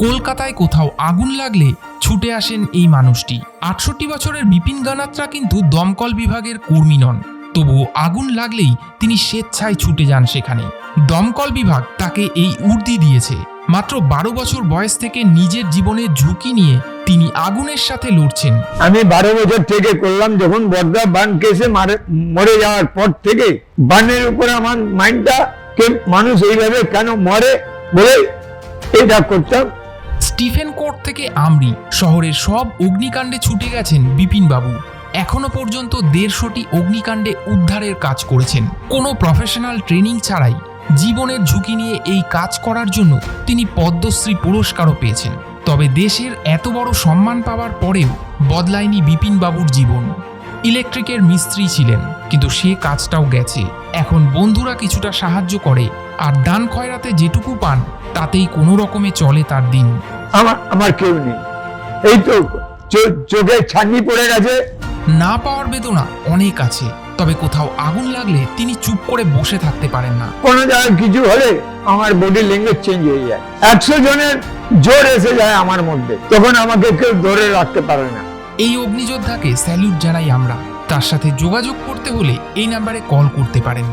কলকাতায় কোথাও আগুন লাগলে ছুটে আসেন এই মানুষটি। আটষট্টি বছরের বিপিন গানাত্রা কিন্তু দমকল বিভাগের কর্মী নন। তবুও আগুন লাগলেই তিনি স্বেচ্ছায় ছুটে যান সেখানে। দমকল বিভাগ তাকে এই উর্দি দিয়েছে। মাত্র বারো বছর বয়স থেকে নিজের জীবনের ঝুঁকি নিয়ে তিনি আগুনের সাথে লড়ছেন। আমি বারো বছর থেকে করলাম, যখন বর্ধা বান কেসে মারে যাওয়ার পর থেকে বানের উপরে আমার মাইন্ডটা মানুষ এইভাবে কেন মরে বলে এটা করতাম। স্টিফেন কোর্ট থেকে আমরি। শহরের সব অগ্নিকাণ্ডে ছুটে গেছেন বিপিন বাবু। এখনও পর্যন্ত দেড়শোটি অগ্নিকাণ্ডে উদ্ধারের কাজ করেছেন। কোনো প্রফেশনাল ট্রেনিং ছাড়াই জীবনের ঝুঁকি নিয়ে এই কাজ করার জন্য তিনি পদ্মশ্রী পুরস্কারও পেয়েছেন। তবে দেশের এত বড় সম্মান পাওয়ার পরেও বদলায়নি বিপিনবাবুর জীবন। ইলেকট্রিকের মিস্ত্রি ছিলেন কিন্তু সে কাজটাও গেছে। এখন বন্ধুরা কিছুটা সাহায্য করে আর দান খয়রাতে যেটুকু পান তাতেই কোনো রকমে চলে তার দিন। আমার আমার কেউ নেই। এই তো চোখে ছানি পড়ে গেছে। না পাওয়ার বেদনা অনেক আছে তবে কোথাও আগুন লাগলে তিনি চুপ করে বসে থাকতে পারেন না। কোনো জায়গায় কিছু হলে আমার বডি ল্যাঙ্গুয়েজ চেঞ্জ হয়ে যায়। একশো জনের জোর এসে যায় আমার মধ্যে। তখন আমাকে কেউ ধরে রাখতে পারে না। এই অগ্নিযোদ্ধাকে স্যালুট জানাই আমরা। তার সাথে যোগাযোগ করতে হলে এই নাম্বারে কল করতে পারেন।